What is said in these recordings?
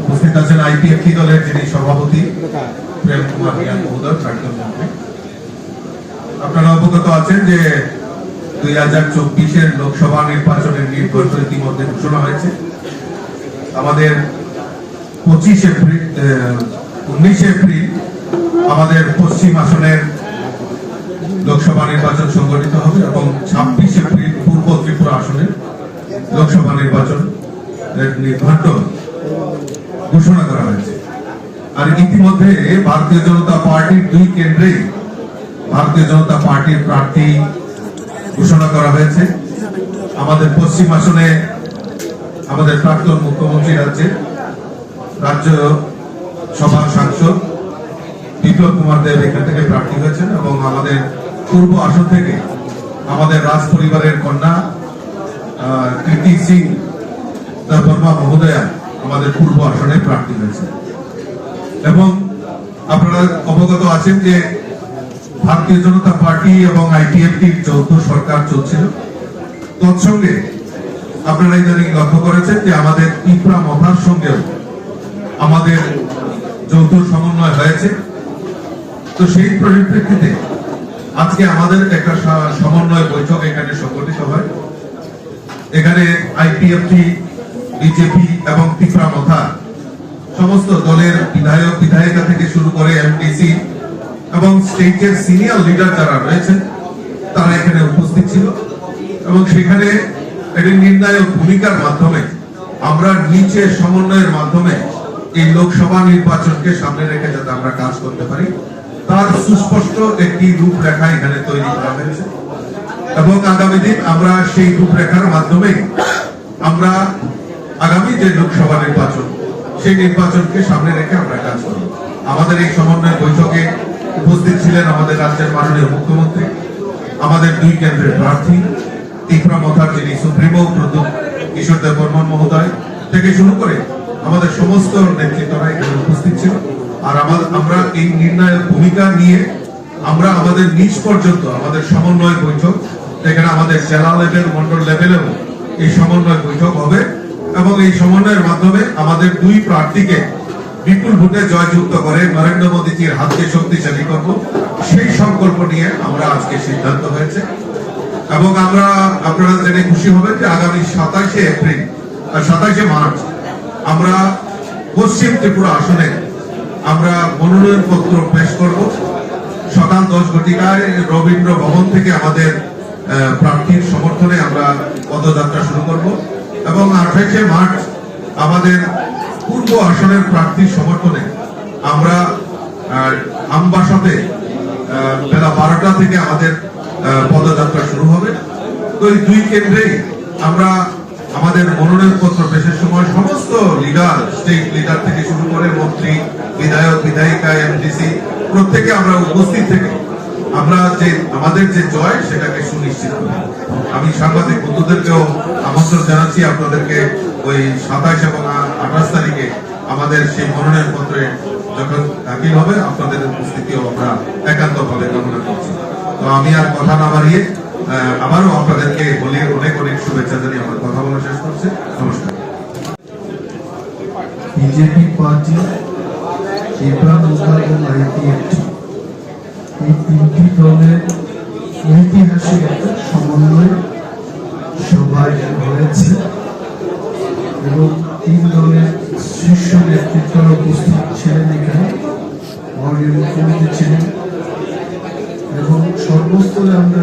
উপস্থিত আছেন দলের যিনি সভাপতি প্রেম কুমার আপনারা অবগত আছেন যে দুই হাজার চব্বিশের লোকসভা নির্বাচনের নির্বাচন ইতিমধ্যে ঘোষণা হয়েছে। আমাদের পঁচিশ এপ্রিল উনিশে এপ্রিল আমাদের পশ্চিম আসনের লোকসভা নির্বাচন সংগঠিত হবে এবং ছাব্বিশ এপ্রিল ত্রিপুরা আসনের লোকসভা নির্বাচন নির্ঘণ্ট ঘোষণা করা হয়েছে। আর ইতিমধ্যে ভারতীয় জনতা পার্টির দুই কেন্দ্রেই ভারতীয় জনতা পার্টির প্রার্থী ঘোষণা করা হয়েছে। আমাদের পশ্চিম আসনে আমাদের প্রাক্তন মুখ্যমন্ত্রী রাজ্যে রাজ্য সভার সাংসদ বিপ্লব কুমার দেব এখান থেকে প্রার্থী হয়েছেন এবং আমাদের পূর্ব আসন থেকে আমাদের রাজ পরিবারের কন্যা কীর্তি সিং বর্মা মহোদয়া আমাদের পূর্ব আসনে প্রার্থী হয়েছে এবং আপনারা অবগত আছেন যে ভারতীয় জনতা পার্টি এবং আইটিএফটির যৌথ সরকার চলছিল। তৎসঙ্গে আপনারা ইদানিং লক্ষ্য করেছেন যে আমাদের পিঁপড়া মথার সঙ্গেও আমাদের যৌথ সমন্বয় হয়েছে। তো সেই পরিপ্রেক্ষিতে আজকে আমাদের একটা সমন্বয় বৈঠক এখানে সংগঠিত হয়। এখানে আইপিএফটি বিজেপি এবং তিফরা মথা, সমস্ত দলের বিধায়ক, বিধায়িকা থেকে শুরু করে এমডিসি এবং স্টেটের সিনিয়র লিডার যারা রয়েছেন, তারা এখানে উপস্থিত ছিল এবং সেখানে একটি নির্ণায়ক ভূমিকার মাধ্যমে আমরা নিচে সমন্বয়ের মাধ্যমে এই লোকসভা নির্বাচনকে সামনে রেখে যাতে আমরা কাজ করতে পারি। তার সুস্পষ্ট একটি রূপরেখা এখানে তৈরি করা হয়েছে। এবং আগামী দিন আমরা সেই রূপরেখার মাধ্যমে আমরা আগামী যে লোকসভা নির্বাচন, সেই নির্বাচনকে সামনে রেখে আমরা কাজ করব। আমাদের এই সমন্বয় বৈঠকে উপস্থিত ছিলেন আমাদের রাজ্যের মাননীয় মুখ্যমন্ত্রী, আমাদের দুই কেন্দ্রের প্রার্থী ত্রিপুরা মথার যিনি সুপ্রিমো প্রদ্যুৎ কিশোর দেব বর্মন মহোদয় থেকে শুরু করে আমাদের সমস্ত নেতৃত্বরা এখানে উপস্থিত ছিল। আর আমার- এই নির্ণায়ক ভূমিকা নিয়ে আমরা আমাদের নিজ পর্যন্ত, আমাদের সমন্বয় বৈঠক, এখানে আমাদের জেলা লেভেল, মন্ডল লেভেলেও এই সমন্বয় বৈঠক হবে এবং এই সমন্বয়ের মাধ্যমে আমাদের দুই প্রার্থীকে বিপুল ভোটে জয়যুক্ত করে নরেন্দ্র মোদীজির হাতকে শক্তিশালী করব। সেই সংকল্প নিয়ে আমরা আজকে সিদ্ধান্ত হয়েছে। এবং আমরা, আপনারা জেনে খুশি হবেন যে আগামী সাতাশে এপ্রিল সাতাশে মার্চ আমরা পশ্চিম ত্রিপুরা আসনে আমরা মনোনয়ন পত্র পেশ করব। সকাল দশ ঘটিকায় রবীন্দ্র ভবন থেকে আমাদের প্রার্থীর সমর্থনে আমরা পদযাত্রা শুরু করব এবং আঠাশে মার্চ আমাদের পূর্ব আসনের প্রার্থীর সমর্থনে আমরা আমবাসাতে বেলা বারোটা থেকে আমাদের পদযাত্রা শুরু হবে। তো এই দুই কেন্দ্রেই আমরা আমাদের মনোনয়ন পত্র পেশের সময় সমস্ত লিডার স্টেট লিডার থেকে শুরু করে মন্ত্রী, বিধায়ক, বিধায়িকা এমডিসি প্রত্যেকে আমরা উপস্থিত থেকে আমরা যে, আমাদের যে জয় সেটাকে সুনিশ্চিত করি। আমি সাংবাদিক বন্ধুদেরকেও আমন্ত্রণ জানাচ্ছি, আপনাদেরকে ওই সাতাইশ এবং আঠাশ তারিখে আমাদের সেই মনোনয়ন পত্রে যখন দাখিল হবে, আপনাদের উপস্থিতিও আমরা একান্ত ভাবে কামনা করছি। তো আমি আর কথা না বাড়িয়ে আবারও আপনাদেরকে বলি, অনেক অনেক শুভেচ্ছা জানিয়ে আমার কথা বলা শেষ করছি। নমস্কার। বিজেপি পার্টি এই তিনটি দলের ঐতিহাসিক সমন্বয় সভায় হয়েছে এবং তিন দলের শীর্ষ নেতৃত্বরা উপস্থিত ছিলেন এখানে মুখ্যমন্ত্রী ছিলেন। এবং সর্বস্তরে আমরা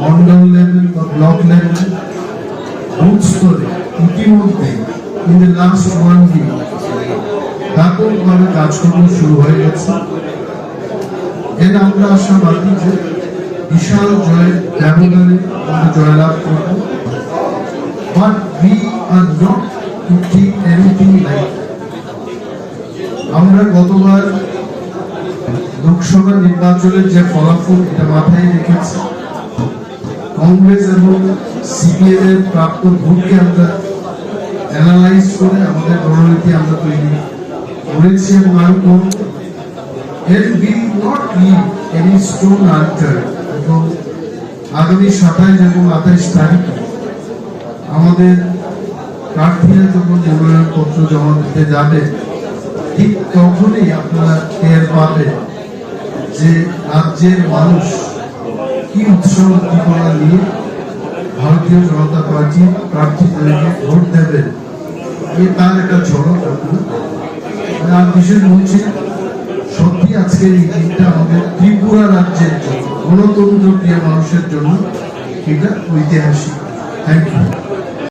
মন্ডল level বা ব্লক level, বুথ স্তরে ইতিমধ্যে in the last one week ব্যাপকভাবে কাজকর্ম শুরু হয়ে গেছে। এর আমরা আশাবাদী যে বিশাল জয়ের ব্যবধানে আমরা জয়লাভ করব। But we are not to take anything like আমরা গতবার লোকসভা নির্বাচনের যে ফলাফল এটা মাথায় রেখেছি। কংগ্রেস এবং সিপিএম এর প্রাপ্ত ভোটকে আমরা অ্যানালাইজ করে আমাদের রণনীতি আমরা তৈরি করেছি এবং আরও করব। নট এবং আগামী আমাদের প্রার্থীরা দিতে যাবে, ঠিক তখনই আপনারা টের পাবেন যে রাজ্যের মানুষ কি উৎসাহ উদ্দীপনা নিয়ে ভারতীয় জনতা পার্টি প্রার্থীদেরকে ভোট দেবেন এ তার একটা ঝলক আপনারা আর বিশেষ বলছি, সত্যি আজকের এই দিনটা আমাদের ত্রিপুরা রাজ্যের জন্য, গণতন্ত্র প্রিয় মানুষের জন্য, এটা ঐতিহাসিক। Thank you